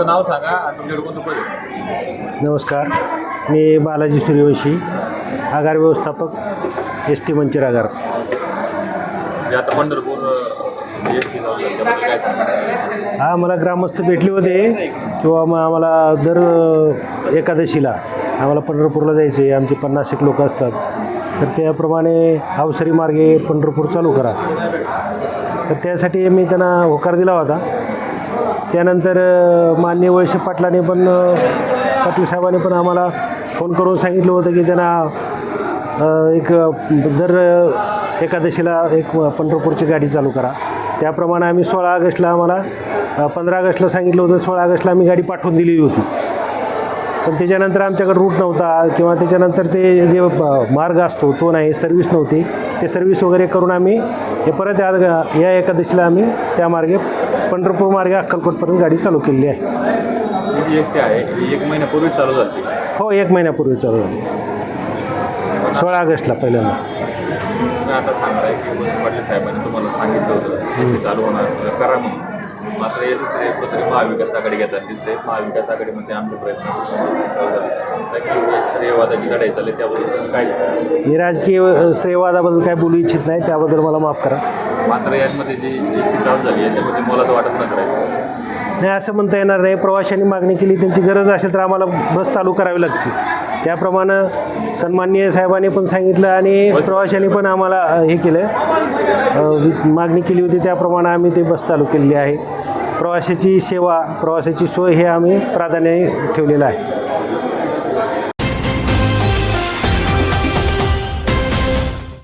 नाव सांगा आणि तुमच्याकडे कोणतं पद आहे? नमस्कार. मी बालाजी सूर्यवंशी आगार व्यवस्थापक एस टी मंचिर आगार. म्हणजे आता पंढरपूर त्याबद्दल काय सांगा? हा मला ग्रामस्थ भेटले होते किंवा मग आम्हाला दर अ, एकादशीला आम्हाला पंढरपूरला जायचे आमचे पन्नास एक लोक असतात. तर त्याप्रमाणे अवसरी मार्गे पंढरपूर चालू करा. तर त्यासाठी मी त्यांना होकार दिला होता. त्यानंतर माननीय वळसे पाटलाने पण पाटील साहेबांनी पण आम्हाला फोन करून सांगितलं होतं की त्यांना एक दर एकादशीला एक पंढरपूरची गाडी चालू करा. त्याप्रमाणे आम्ही सोळा ऑगस्टला आम्हाला पंधरा ऑगस्टला सांगितलं होतं सोळा ऑगस्टला आम्ही गाडी पाठवून दिलेली होती. पण त्याच्यानंतर आमच्याकडे रूट नव्हता किंवा त्याच्यानंतर ते जे मार्ग असतो तो नाही सर्व्हिस नव्हती ते सर्व्हिस वगैरे करून आम्ही हे परत या एकादशीला आम्ही त्या मार्गे पंढरपूर मार्गे अक्कलकोटपर्यंत गाडी चालू केलेली आहे. ही जी एस टी आहे ही एक महिन्यापूर्वी चालू झाली. हो एक महिन्यापूर्वी चालू झाली. सोळा ऑगस्टला पहिल्यांदा. तुम्ही आता सांगताय की पाटील साहेबांनी तुम्हाला सांगितलं होतं की चालू होणार करा म्हणून मात्र हे दुसरे कुठेतरी महाविकास आघाडी घेतात दिसते महाविकास आघाडीमध्ये आमचे प्रयत्न श्रेयवादाची लढाई चालली त्याबद्दल काय? मी राजकीय श्रेयवादाबद्दल काय बोलू इच्छित नाही त्याबद्दल मला माफ करा. मात्र यामध्ये जी एस टी चालू झाली याच्यामध्ये मोलाचं वाटत न नाही असं म्हणता येणार नाही. प्रवाशांनी मागणी केली त्यांची गरज असेल तर आम्हाला बस चालू करावी लागते. त्याप्रमाणे सन्माननीय साहेबांनी पण सांगितलं आणि प्रवाशांनी पण आम्हाला हे केलं. मागणी केली होती त्याप्रमाणे आम्ही ते बस चालू केलेली आहे. प्रवाशाची सेवा प्रवासाची सोय हे आम्ही प्राधान्य ठेवलेलं आहे.